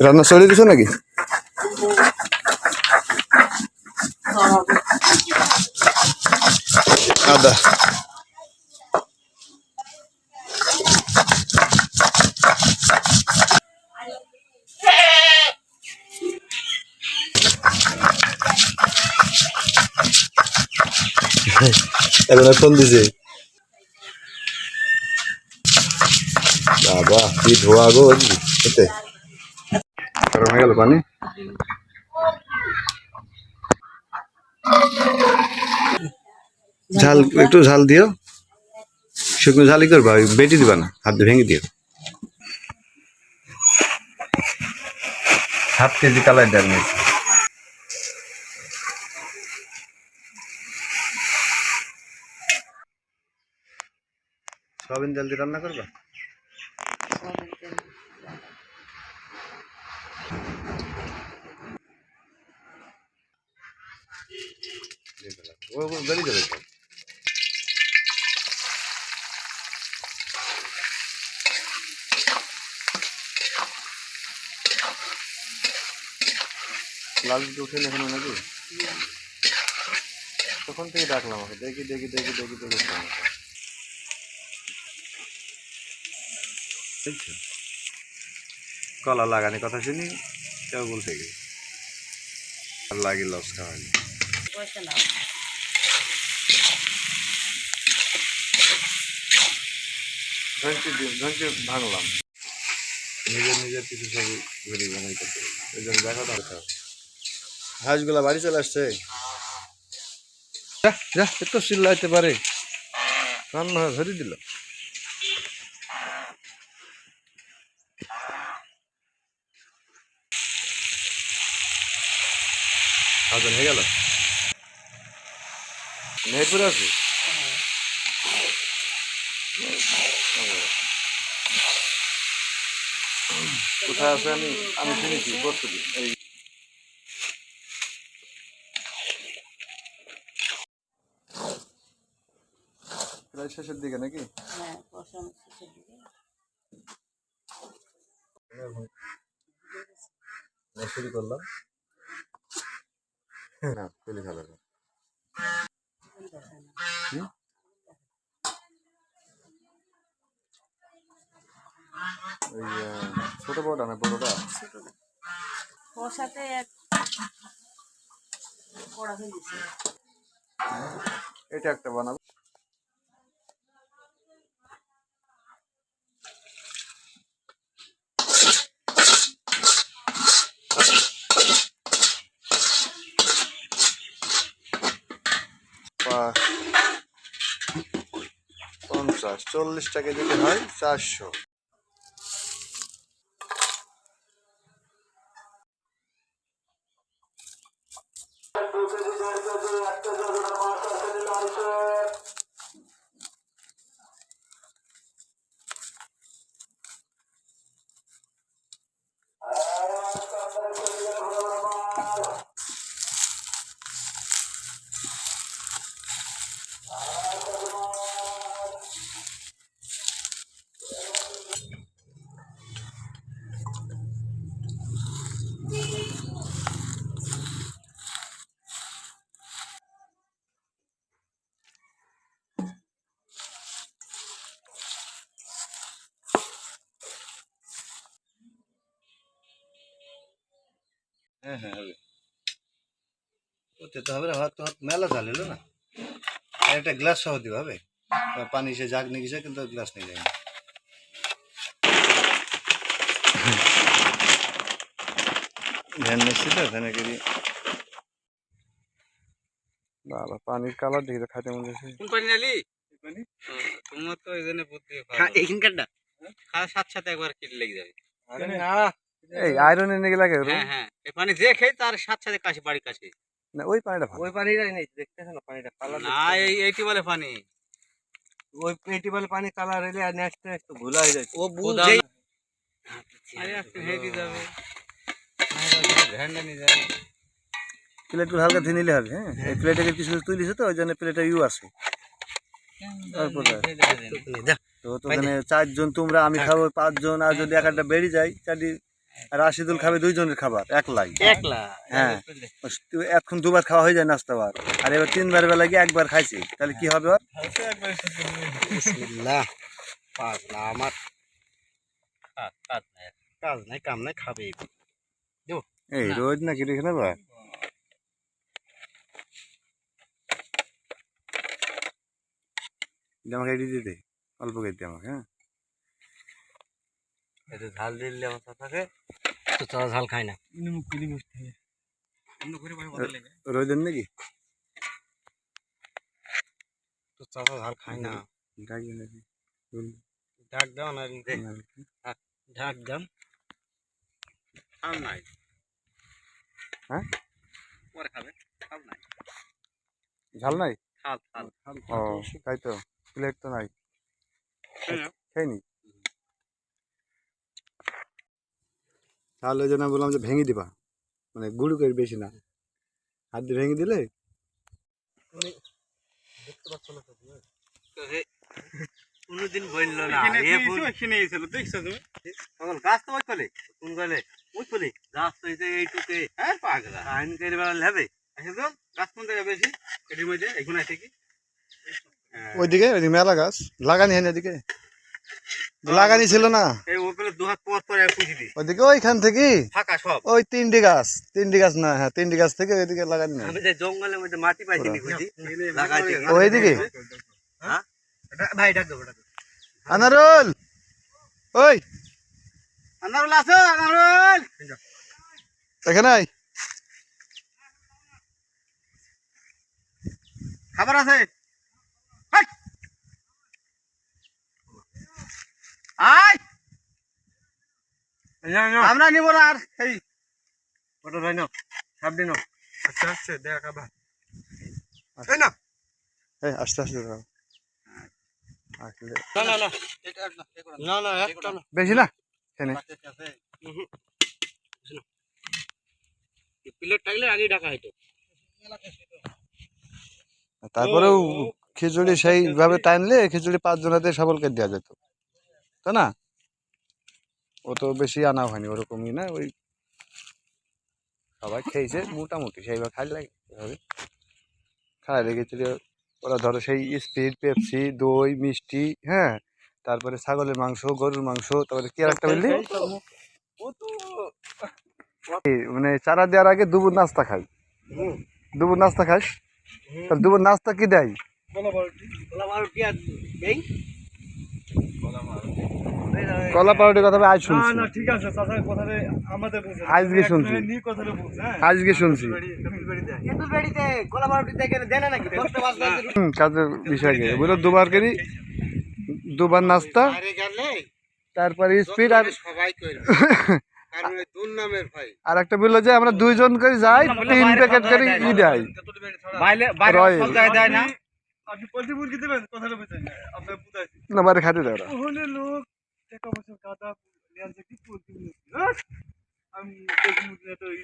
রান্না চড়িয়ে দিছো নাকি? আদা। এখন ফোন দিছে। বাবা কি ধোয়া গো এতে গরম হয়ে গেল পানি। ঝাল, একটু ঝাল দিও। শুকনো ঝালই করবা বেটি দিবা না, হাত দিয়ে ভেঙে দিও। হাফ কেজি কালাই ডাল নিয়েছি দিয়ে রান্না করবা? ও ও, বেরিয়ে যাবে। লাল উঠে এখানে নাকি? তখন থেকে ডাকলাম আমাকে দেখি দেখি দেখি দেখি দেখি দেখছ? কলা লাগানি কথা শুনি কেউ বলতে গিয়ে আর লাগি লস খাওয়ানি ভাঙলাম। নিজের নিজের কিছু সব ঘুরি বানাই করতে ওই জন্য দেখা দরকার। হাঁসগুলা বাড়ি চলে আসছে। যা যা এত চিল্লাইতে পারে। রান্না ধরে দিল। আজন হয়ে গেল? মেহেরপুরে আছে? কোথায় আছে? আমি আমি চিনেছি বর্তলি এই প্রায় শেষের দিকে নাকি? হ্যাঁ শেষের দিকে। শুরু করলাম। না তুলি আহ, ছোট বড়টা? না বড়টা ওর সাথে এক এটা একটা বানাবো। পঞ্চাশ চল্লিশ টাকা যদি হয় চারশো। হ্যাঁ হ্যাঁ হবে ওতে তো হবে না ভাত তোমার মেলা ঝাল এলো না আর একটা গ্লাস সহ দিবে হবে আর পানি সে জাগ নিয়ে গেছে কিন্তু গ্লাস নিয়ে যায় না ভ্যান নিচ্ছি তো ভ্যানে করে বাবা পানির কালার দেখি তো খাইতে মনে হচ্ছে কোন পানি নালি পানি? তোমার তো এই জন্য বুদ্ধি এইখানকারটা খাওয়ার সাথে সাথে একবার কিল লেগে যাবে এই আয়রন এনে গেলে লাগে হ্যাঁ হ্যাঁ। এই পানি যে খেয়ে তার সাথে সাথে কাছে বাড়ির কাছে না ওই পানিটা ওই পানিটাই নেই দেখতেছ না পানিটা? কালার না এই এইটি বলে পানি। ওই পেটি বলে পানি কালার এলে আর নেক্সট নেক্সট ভুলা হয়ে যায় ও বুঝে আরে আজকে হেঁটে যাবে। প্লেটগুলো হালকা ধুয়ে নিলে হবে হ্যাঁ? এই প্লেটে কিছু তুলিছে তো ওই জন্য প্লেটে ইউ আছে? তো তো চারজন তোমরা আমি খাব পাঁচজন আর যদি এক একটা বেড়ে যায় চারটি রাশিদুল খাবে দুইজনের খাবার একলাই। একলা? হ্যাঁ। এখন দুবার খাওয়া হয়ে যায় নাস্তা বার। আর এবার তিনবার বেলা গিয়ে একবার খাইছি তাহলে কি হবে ওর? পাগলা আমার। কাজ নাই কাম নাই খাবে এই রোজ নাকি রেখে নেবা আমাকে এটি দিয়ে দে অল্প দে আমাকে হ্যাঁ। একটু ঝাল দিলে আমার থাকে তো তারা ঝাল খায় না। নাকি? তো চাচা ঝাল খায় না। ডাকি নাকি। দাও না দে ডাক দাম নাই। হ্যাঁ? পরে খাবে। খাল নাই। ঝাল নাই? খাল খাল ও তাই তো। প্লেট তো নাই। খাইনি তাহলে ওই জন্য বললাম যে ভেঙে দিবা। মানে গুঁড়ো করে বেশি না। হাত দিয়ে ভেঙে দিলে কোনোদিন বলল না। এখানে এ তুই ফুল- এসো, এখানে এসেছিল, দেখছ তুমি? গাছ তো ওই কোন গলে ওই ফলে গাছ তো এইটুকে হ্যাঁ, পাগলা। আইন করে বেড়ালে হবে। গাছ কোন জায়গায় বেশি? এটির মধ্যে, এখানে আছে কি? হ্যাঁ, ওইদিকে ওইদিকে মেলা গাছ। লাগানি হয়নি ওদিকে লাগানি ছিল না। ওইদিকে ওইখান থেকে? ওই তিনটি গাছ। তিনটি গাছ না হ্যাঁ তিনটি গাছ থেকে ওইদিকে লাগানি নাই। জঙ্গলের মধ্যে মাটি পাইছি নি খুঁজি লাগাইছি। কি? ওইদিকে? হ্যাঁ? ভাই ডাক দেবো আনারুল! ওই! আনারুল আছো, আনারুল? এখানে খাবার আছে! আয়! আমরা নিব না আর এই। ওটা নাও সাপ দিন আচ্ছা আচ্ছা দেখা ভাই এই আস্তে আস্তে দাও। না না না। না না না একটা না। বেশি না? এখানে। প্লেট থাকলে আগে ডাকা হইতো। তারপরেও খিচুড়ি সেইভাবে টানলে খিচুড়ি পাঁচ জনাতে সকলকে দেওয়া যেত। তাই না? ও তো বেশি আনা হয়নি, ওরকমই না? ওই সবাই খেয়েছে মোটামুটি সেইভাবে খাই লাগে, এভাবে। খাই লেগেছিল, ওরা ধরো সেই স্পিড, পেপসি, দই, মিষ্টি হ্যাঁ? তারপরে ছাগলের মাংস, গরুর মাংস, তারপরে কি একটা বললি? মানে চারা দেওয়ার আগে দুপুর নাস্তা খাই। দুপুর নাস্তা খাস? দুপুর নাস্তা কি দেয় ওলা মারু কি আর এই কলা পাউরুটির কথা আজ শুনছি। ঠিক আছে কথাটা আমাদের বুঝে আজকে শুনছি। কথাটা হ্যাঁ? আজকে শুনছি। বেড়িতে কলা মারুটি দেখে দেয় না নাকি? দশটা বাজলে হুম, কাজের বিষয় কি? বলো দুবার করি দুবার নাস্তা আরে গেলে তারপরে স্পিড আর সবাই দুর্নামের ভাই। আর একটা বলল যে আমরা দুইজন করে যাই তিন প্যাকেট করে ই দেয়। না। বাইরে খাতে দেয় টাকা পয়সা গাদা নিয়ে আসছে কি? আমি পোল্ট্রি তো ই